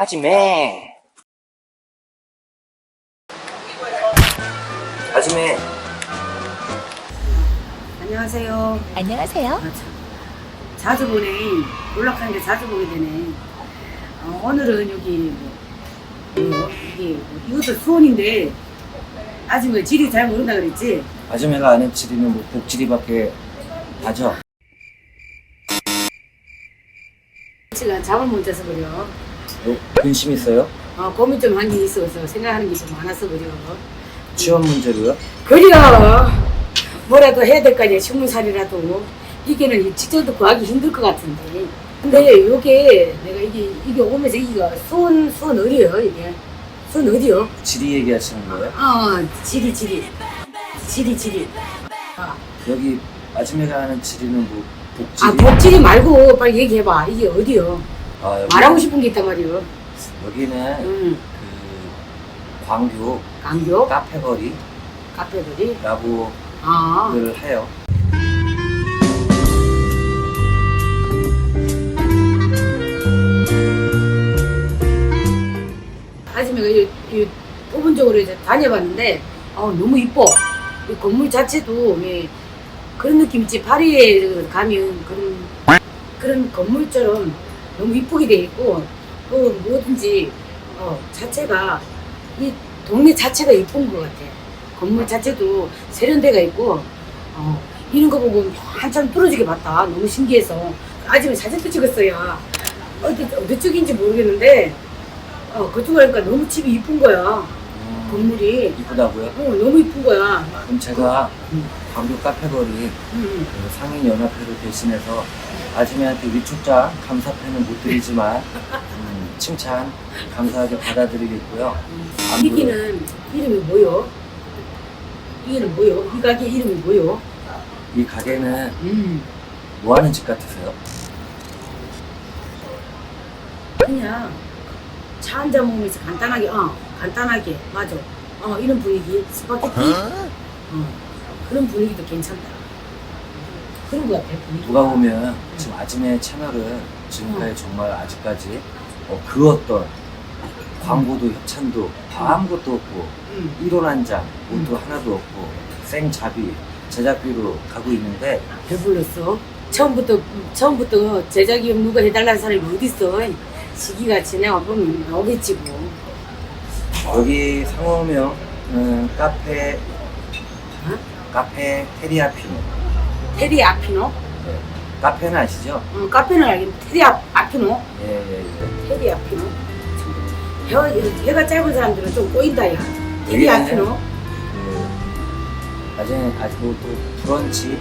아지매 아지매 안녕하세요. 안녕하세요. 아, 참. 자주 보네. 연락하는 게 자주 보게 되네. 어, 오늘은 여기 뭐, 뭐, 이게 뭐, 이것도 수원인데 아직 뭐 질이 잘 모른다 그랬지? 아지매가 아는 지리는 뭐 복지리밖에 하죠 지가 잠을 못 자서 그려. 뭐 근심 있어요? 어, 고민 좀 한 게 있어서 생각하는 게 좀 많아서 그려. 취업 문제로요? 그려. 뭐라도 해야 될 거 아니야. 신문살이라도. 이게는 직접도 구하기 힘들 것 같은데. 근데 요게 내가 이게 이게 오면서 이게 수원 수원 어디요 이게? 수원 어디요? 지리 얘기하시는 거예요? 어, 지리, 지리. 지리, 지리. 아, 여기 아지매가 아는 지리는 뭐 복지리? 아, 복지리 말고 빨리 얘기해봐. 이게 어디요? 아, 여기, 말하고 싶은 게 있단 말이요. 여기는 응. 그 광교 강교? 카페거리라고 카페들이? 아, 늘 해요 아줌마가 이, 이 부분적으로 이제 다녀봤는데, 아 너무 이뻐. 이 건물 자체도 왜 그런 느낌 있지. 파리에 가면 그런, 그런 건물처럼 너무 이쁘게 돼 있고, 또 뭐든지, 어, 자체가, 이 동네 자체가 이쁜 것 같아. 건물 자체도 세련돼가 있고, 어, 이런 거 보고 한참 뚫어지게 봤다. 너무 신기해서. 아줌마 사진도 찍었어요. 어디, 어디 쪽인지 모르겠는데, 어, 그쪽으로 하니까 너무 집이 이쁜 거야. 음, 건물이. 이쁘다고요? 어, 너무 이쁜 거야. 그럼 제가 음. 광교 카페거리 응, 응. 그 상인연합회를 대신해서 아지매한테 위촉장 감사패는 못 드리지만 음, 칭찬 감사하게 받아드리겠고요. 안 이기는 이름이 뭐요? 이기는 뭐요? 이 가게 이름이 뭐요? 이 가게는 음. 뭐 하는 집 같으세요? 그냥 차 한잔 먹으면서 간단하게, 어, 간단하게, 맞아. 어, 이런 분위기, 스파게티? 어, 그런 분위기도 괜찮다. 그런 것 같아, 분위기. 누가 보면 지금 아지매 채널은 지금까지 정말 아직까지 어, 그 어떤 광고도 협찬도 아무것도 없고 응. 1원 한 장, 옷도 하나도 없고 생잡이 제작비로 가고 있는데 배불렀어. 처음부터, 처음부터 제작이 누가 해달라는 사람이 어딨어. 시기가 지나가 보면 나오겠지 뭐. 여기 상호명 음, 카페 어? 카페 테리아피노 테리 아피노? 네. 카페는 아시죠? 어, 카페는 알겠는데 테리 아? 예예예 예, 테리 아피노? 혀, 혀가 짧은 사람들은 좀 꼬인다, 야. 테리 여기는 아피노? 그 아재 아지고 또 브런치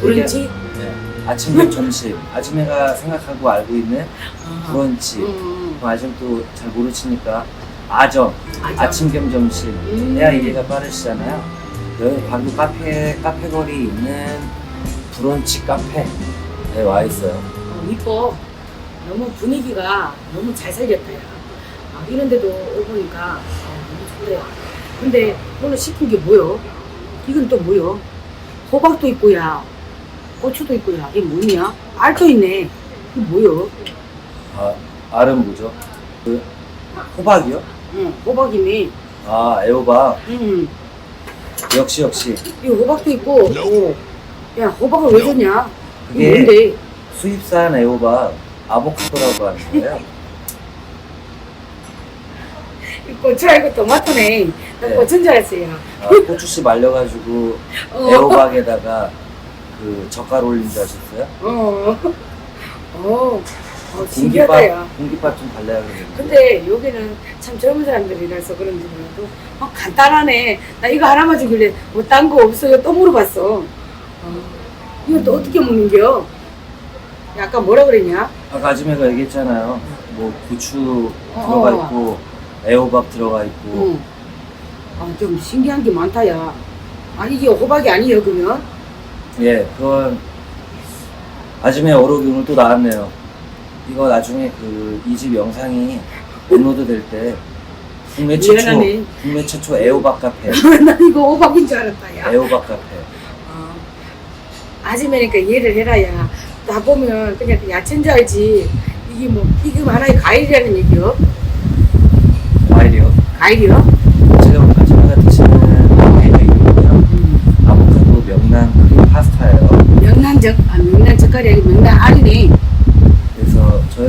브런치? 네. 아침 점심 아줌매가 생각하고 알고 있는 어. 브런치 음, 그럼 아줌 또잘 모르시니까 아점 아점. 아침 겸 점심 음. 해야 이해가 빠르시잖아요 여기 광교 카페 카페 거리 있는 브런치 카페에 와 있어요 어, 이뻐. 너무 분위기가 너무 잘 살렸다, 야. 아, 이런 데도 오보니까 어, 너무 좋대요. 근데 오늘 시킨 게 뭐요? 이건 또 뭐요? 호박도 있고, 야. 고추도 있고, 야. 이게 뭐냐? 알도 있네. 이게 뭐요? 아 알은 뭐죠? 그 호박이요? 응, 호박이네. 아 애호박 응. 역시 역시 이 호박도 있고, 오. 야, 호박을 왜 줬냐? 이게 그게 뭔데? 수입산 애호박 아보카도라고 하는 거예요 이 고추 알고 토마토네. 나 네. 고추인 줄 알았어요. 아, 고추씨 말려가지고 어. 애호박에다가 그 젓갈 올린 줄 아셨어요? 어. 어. 어, 신기하다, 야. 공깃밥 공깃밥 좀 그러는데 근데 여기는 참 젊은 사람들이라서 그런지 몰라도 어, 간단하네. 나 이거 하나만 주길래 뭐 딴 거 없어요? 또 물어봤어. 어, 이거 또 어떻게 먹는겨? 약간 뭐라 그랬냐? 아까 아줌마가 얘기했잖아요. 뭐 고추 어, 들어가 어. 있고 애호박 들어가 있고 응. 아, 좀 신기한 게 많다, 야. 아, 이게 호박이 아니에요, 그러면? 예 그건 아줌마 어록이 오늘 또 나왔네요. 이거 나중에 그 이 집 영상이 업로드 될 때 국내 최초 미안하네. 국내 최초 애호박 카페 나 이거 호박인 줄 알았다, 야. 애호박 카페 어. 아줌마니까 이해를 해라, 야. 나 보면 그냥 야채인 줄 알지. 이게 뭐, 이게 하나의 과일이라는 얘기요. 과일이요? 지금 저희가 드시는 과일이 있고요. 음. 아보카도 명란 크림 파스타예요. 명란젓, 아, 아니고 명란 알이네.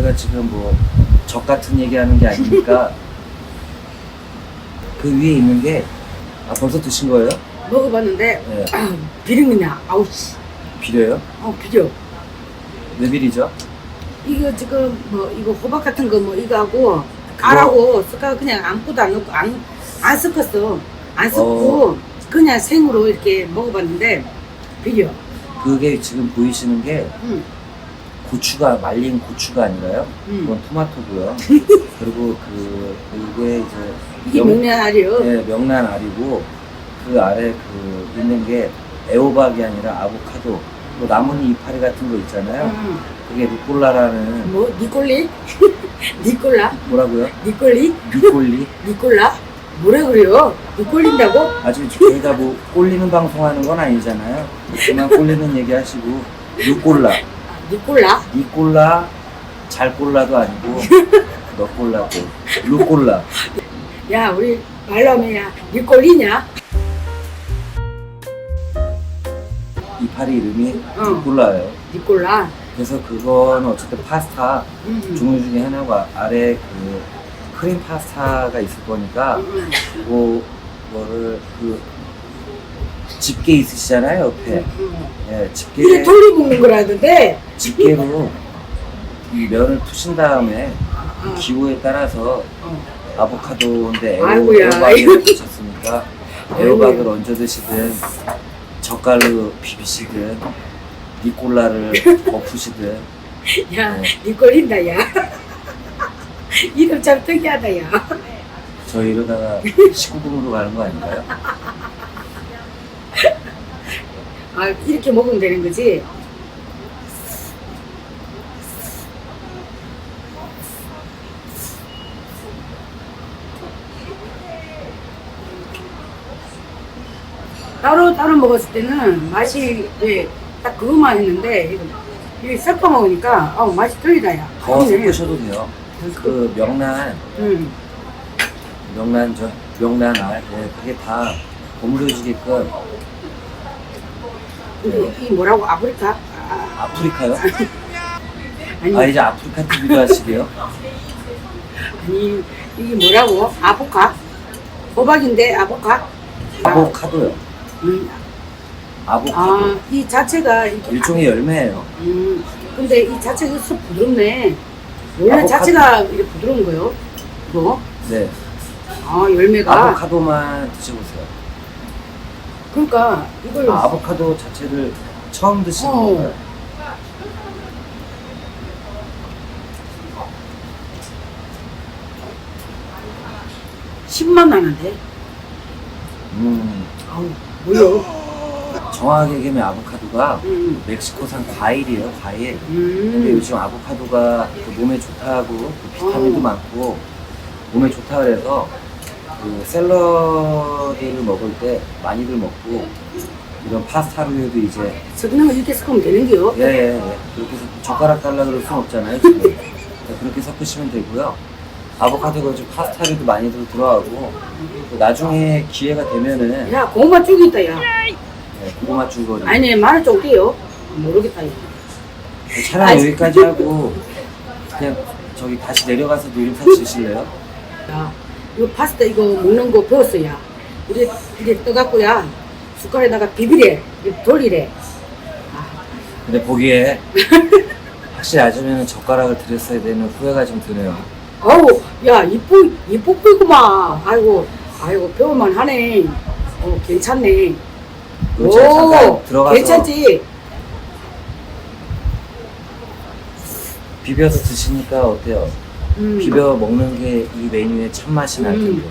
저희가 지금 뭐 적 같은 얘기하는 게 아니니까 그 위에 있는 게 아, 벌써 드신 거예요? 먹어봤는데, 네. 비린내냐. 아우, 씨. 비려요? 어, 비려. 왜 비리죠? 이거 지금 뭐, 이거 호박 같은 거 뭐, 이거 하고, 깔하고, 섞어 그냥 아무것도 안 넣고, 안, 안 섞었어. 안 섞고, 그냥 생으로 이렇게 먹어봤는데, 비려. 그게 지금 보이시는 게 응, 고추가 말린 고추가 아니라요. 응. 그건 토마토고요. 그리고 그 이게 이제 이게 명- 명란 알이요. 네, 명란 알이고 그 아래 그 있는 게 애호박이 아니라 아보카도 또 나뭇잎 이파리 같은 거 있잖아요. 응. 그게 루꼴라라는 뭐, 니꼴리? 니꼴라? 뭐라고요? 니꼴리? 니꼴리? 니꼴라? 뭐라 그래요? 니꼴린다고? 아직 저희가 뭐 꼴리는 방송하는 건 아니잖아요. 그만 꼴리는 얘기하시고 루꼴라, 니꼴라? 니꼴라 잘 꼴라도 아니고 너 꼴라도 루꼴라. 야, 우리 말로 하면 야, 니꼴리냐? 이파리 이름이 어. 루꼴라예요. 니꼴라? 그래서 그거는 어쨌든 파스타 응, 응. 종류 중에 하나가 아래 그 크림 파스타가 있을 거니까 응, 그거 그거를 그 집게 있으시잖아요 옆에 응, 응. 예, 이게 집게 돌리 먹는 거라던데? 집게로 이 면을 푸신 다음에 어, 기호에 따라서 어. 아보카도인데 애호, 아이고야, 애호박을 드셨으니까 아이고야. 애호박을 얹어 드시든 젓갈로 비비시든 니콜라를 엎으시든 야, 네. 니꼴린다, 야. 이름 참 특이하다, 야. 저 이러다가 19금으로 가는 거 아닌가요? 아, 이렇게 먹으면 되는 거지? 따로 따로 먹었을 때는 맛이 왜딱 그것만 했는데 이게 섞어 먹으니까 어 맛이 틀리다 야. 더. 섞으셔도 돼요. 그 명란 응. 명란 저 명란 알 예, 그게 다 버무려지게끔 근데 이 뭐라고 아프리카? 아, 아프리카요? 아니 아 이제 아프리카 TV도 하시게요? 아니 이게 뭐라고? 아보카? 호박인데 아보카? 아보카도요. 음, 아보카도 아, 이 자체가 이렇게 일종의 열매예요. 음, 근데 이 자체가 쑥 부드럽네. 원래 아보카도. 자체가 이렇게 부드러운 거요? 뭐? 네, 아, 열매가. 아보카도만 드셔보세요. 그러니까 이걸 아, 아보카도 자체를 처음 드시는 어. 건가요? 십 10만 나는데. 음, 아우, 뭐요? 정확하게 얘기하면 아보카도가 음, 멕시코산 과일이에요, 과일. 근데 음, 요즘 아보카도가 그 몸에 좋다고 그 비타민도 어. 많고 몸에 좋다 그래서 그 샐러드를 먹을 때 많이들 먹고 이런 파스타류에도 이제 석는 거 이렇게 섞으면 되는데요? 예, 예, 예. 그렇게 해서 젓가락 달라 그럴 순 없잖아요, 지금. 네, 그렇게 섞으시면 되고요. 아보카도가 요즘 파스타류도 많이들 들어가고 그 나중에 기회가 되면은 야, 고구마 쪽이 있다, 야. 예, 고구마 줄거리 아니, 마늘 쪽 어때요? 모르겠다, 야. 차라리 아직- 여기까지 하고 그냥 저기 다시 내려가서 노림사 치실래요? 야, 이거 파스타 이거 먹는 거 배웠어, 야. 이래, 이래 떠갖고, 야. 숟갈에다가 비비래. 돌리래. 근데 보기에 확실히 아줌마는 젓가락을 드렸어야 되는 후회가 좀 드네요. 아우, 야, 이쁘, 이쁘구만. 아이고, 아이고, 배울만 하네. 어, 괜찮네. 제가 잠깐 들어가서 괜찮지? 비벼서 드시니까 어때요? 음. 비벼 먹는 게 이 메뉴의 참맛이 날 텐데.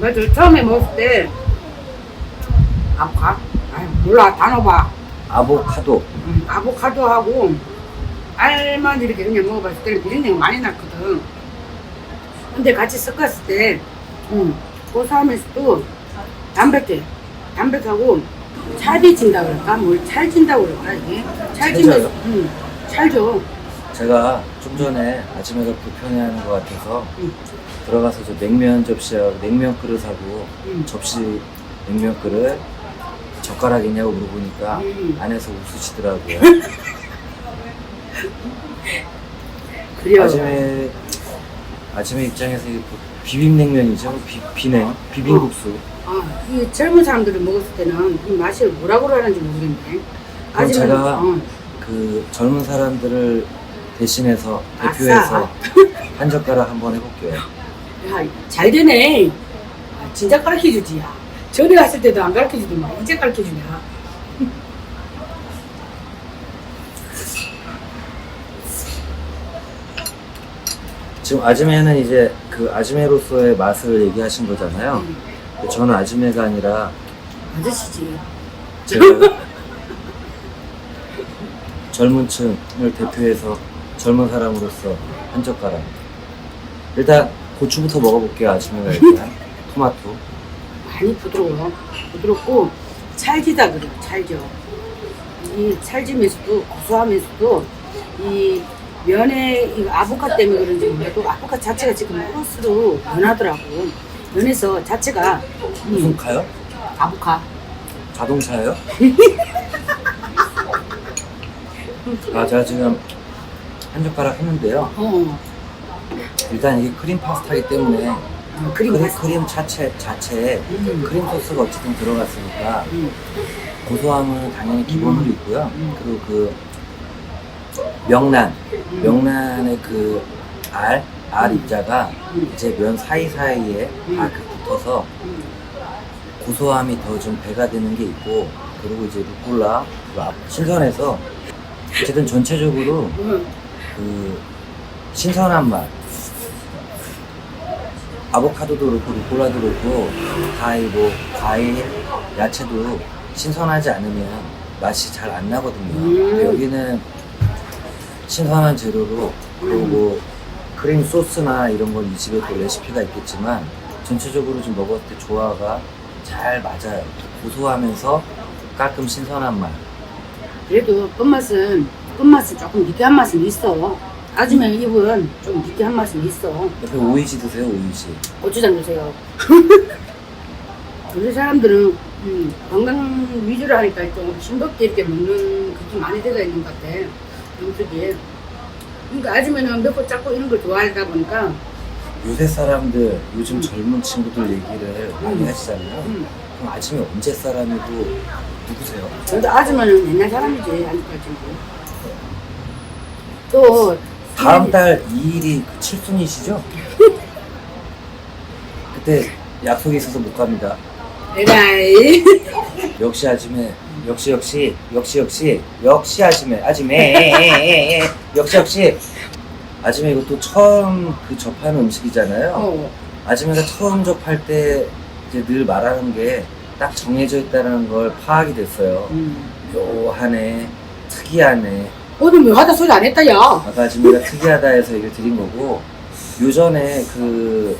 맞아, 처음에 먹을 때, 아보카? 아이, 몰라, 단어봐. 아보카도 음, 아보카도하고 알만 이렇게 그냥 먹어봤을 때는 비린내가 많이 났거든. 근데 같이 섞었을 때, 음, 고소하면서도 담백해. 담백하고 찰지진다 그럴까? 뭘 찰진다고 그럴까, 이게? 찰지면서? 음, 찰져. 제가 좀 전에 아침에가 불편해하는 것 같아서 응. 들어가서 저 냉면 접시하고 냉면 그릇하고 응. 접시 냉면 그릇 젓가락 있냐고 물어보니까 응. 안에서 웃으시더라고요. 그래요. 아침에 아침에 입장에서 이게 비빔냉면이죠. 비, 비냉 비빔국수. 아, 이 젊은 사람들이 먹었을 때는 이 맛이 뭐라고 하는지 모르겠네. 그럼 제가 어, 그 젊은 사람들을 대신해서 아싸. 대표해서 한 젓가락 한번 해볼게요. 야, 잘 되네. 아, 진짜 가르쳐 주지, 야. 전에 갔을 때도 안 가르쳐 주더만, 이제 가르쳐 주냐. 지금 아즈메는 이제 그 아즈메로서의 맛을 얘기하신 거잖아요. 응. 근데 저는 아즈메가 아니라 아저씨지. 제가 젊은 층을 대표해서 젊은 사람으로서 한 젓가락. 일단 고추부터 먹어볼게요. 일단 토마토. 많이 부드러워. 부드럽고, 찰지다 그래, 찰져. 이 찰지면서도, 고소하면서도, 이 면에, 이 아보카 때문에 그런지 몰라도, 아보카 자체가 지금 크로스로 변하더라고. 면에서 자체가, 무슨 음, 카요? 아보카. 자동차요? 아 제가 지금 한 젓가락 했는데요. 어, 일단 이게 크림 파스타이기 때문에 어, 그리고 크림, 맛있어. 크림 자체 자체에 음. 크림 소스가 어쨌든 들어갔으니까 음. 고소함은 당연히 기본으로 음. 있고요. 음. 그리고 그 명란, 음. 명란의 그 알, 알 음. 입자가 음. 이제 면 사이사이에 음. 다그 붙어서 음. 고소함이 더 좀 배가 되는 게 있고 그리고 이제 루꼴라 그 앞- 신선해서 어쨌든 전체적으로 음. 그 신선한 맛 아보카도도 그렇고 루꼴라도 그렇고 다이뭐 과일 야채도 신선하지 않으면 맛이 잘 안 나거든요 음. 근데 여기는 신선한 재료로 그리고 음. 뭐 크림 소스나 이런 건 이 집에 또 레시피가 있겠지만 전체적으로 좀 먹었을 때 조화가 잘 맞아요 고소하면서 가끔 신선한 맛 그래도 끝맛은 끝맛은 조금 느끼한 맛은 있어. 아줌마 입은 좀 느끼한 맛은 있어. 옆에 오이지 드세요 오이지 고추장 주세요. 우리 사람들은 음, 건강 위주로 하니까 좀 싱겁게 이렇게 먹는 그게 많이 들어가 있는 것 같아. 음식이. 그러니까 아줌마는 맵고 작고 이런 걸 좋아하다 보니까 요새 사람들 요즘 음. 젊은 친구들 얘기를 많이 음. 하시잖아요 음, 그럼 아침에 언제 사람이고 누구세요? 저도 아줌마는 옛날 사람이지 아직까지. 또 다음 달 2일이 그 칠순이시죠? 그때 약속이 있어서 못 갑니다 에라이. 역시 아침에 역시 역시 역시 역시 역시 아침에 아침에 역시 역시 아침에 이것도 처음 그 접하는 음식이잖아요 어. 아침에가 처음 접할 때 이제 늘 말하는 게 딱 정해져 있다는 걸 파악이 됐어요. 음. 묘하네, 특이하네. 오늘 뭐 하다 소리 안 했다, 야. 아까 아침에가 특이하다 해서 얘기를 드린 거고, 요전에 그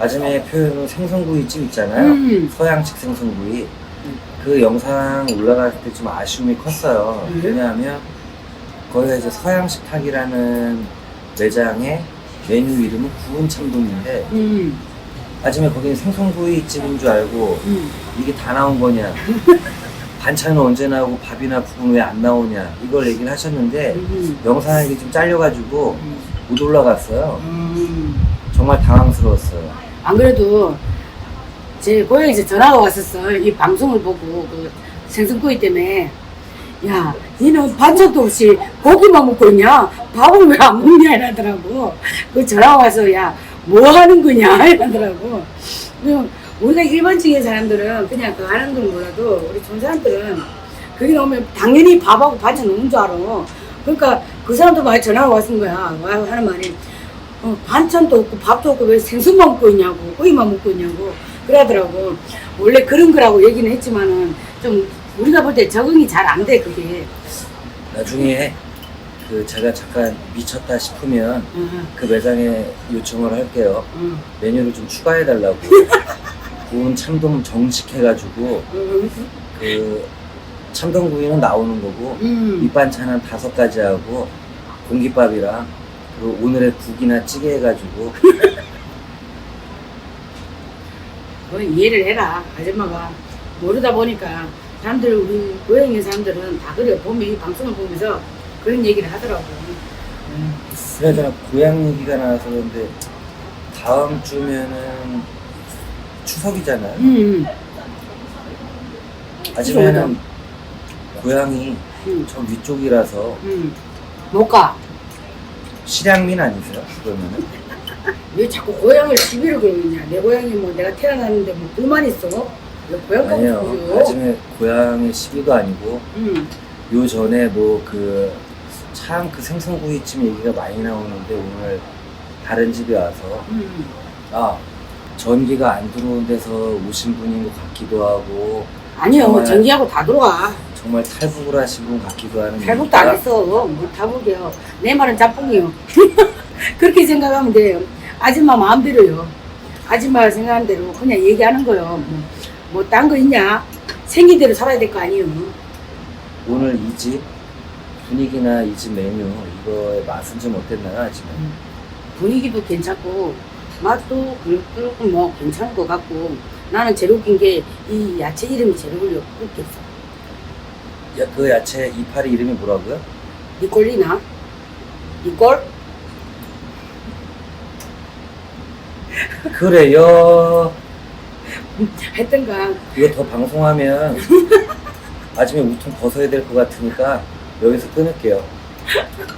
아침에 표현은 생선구이집 있잖아요. 음. 서양식 생선구이. 그 영상 올라갈 때좀 아쉬움이 컸어요. 음. 왜냐하면 거기가 이제 서양식 탁이라는 매장의 메뉴 이름은 구운 참돔인데 음. 아침에 거기는 생선구이 집인 줄 알고 음. 이게 다 나온 거냐 반찬은 언제 나오고 밥이나 국은 왜 안 나오냐 이걸 얘기를 하셨는데 음. 영상이 좀 잘려가지고 음. 못 올라갔어요 음. 정말 당황스러웠어요 안 그래도 제 고향에서 전화가 왔었어. 이 방송을 보고 그 생선구이 때문에 야, 니는 반찬도 없이 고기만 먹고 있냐? 밥은 왜 안 먹냐? 이러더라고. 그 전화가 와서 야, 뭐 하는 거냐? 이러더라고. 우리가 일반적인 사람들은 그냥 그 하는 건 몰라도 우리 전 사람들은 거기 나오면 당연히 밥하고 반찬 넣는 줄 알아. 그러니까 그 사람도 많이 전화가 왔은 거야. 와, 하는 말이 어, 반찬도 없고 밥도 없고 왜 생선만 먹고 있냐고 고기만 먹고 있냐고 그러더라고. 원래 그런 거라고 얘기는 했지만은 좀 우리가 볼 때 적응이 잘 안 돼 그게. 나중에 그 제가 잠깐 미쳤다 싶으면 응, 그 매장에 요청을 할게요. 응, 메뉴를 좀 추가해 달라고 구운 참돔 정식해가지고 응, 그 참돔구이는 나오는 거고 응, 밑반찬은 다섯 가지 하고 공깃밥이랑 그리고 오늘의 국이나 찌개 해가지고 그건 이해를 해라. 아줌마가 모르다 보니까 사람들 우리 고향인 사람들은 다 그래 보면 이 방송을 보면서 그런 얘기를 하더라고. 음. 그나저나 고향 얘기가 나와서 그런데 다음 주면은 추석이잖아요. 음, 아침에는 고향이 음, 저 위쪽이라서 음. 못 가 실향민 아니세요? 그러면은 왜 자꾸 고향을 시비를 걸느냐 내 고향이 뭐 내가 태어났는데 뭐 불만 있어? 왜 고향 가고 아니에요. 싶어요? 아침에 고향의 시비도 아니고 음, 요 전에 뭐 그 참 그 생선구이집 얘기가 많이 나오는데 오늘 다른 집에 와서 음. 아 전기가 안 들어온 데서 오신 분인 것 같기도 하고 아니요 정말. 전기하고 다 들어와 정말 탈북을 하신 분 같기도 하는 탈북도 안 얘기가 했어. 뭐 탈북이요. 내 말은 짬뽕이요. 그렇게 생각하면 돼요. 아줌마 마음대로요. 아줌마가 생각하는 대로 그냥 얘기하는 거요. 뭐 딴 거 있냐? 생긴 대로 살아야 될 거 아니에요. 오늘 이 집 분위기나 이 집 메뉴 이거의 맛은 좀 어땠나요 아침에? 분위기도 괜찮고 맛도 그렇고 뭐 괜찮은 것 같고 나는 제일 웃긴 게 이 야채 이름이 제일 웃겨 웃겼어 야, 그 야채 이파리 이름이 뭐라고요? 니꼴리나? 니꼴? 그래요. 하여튼간 이거 더 방송하면 아침에 우통 벗어야 될 것 같으니까 여기서 끊을게요.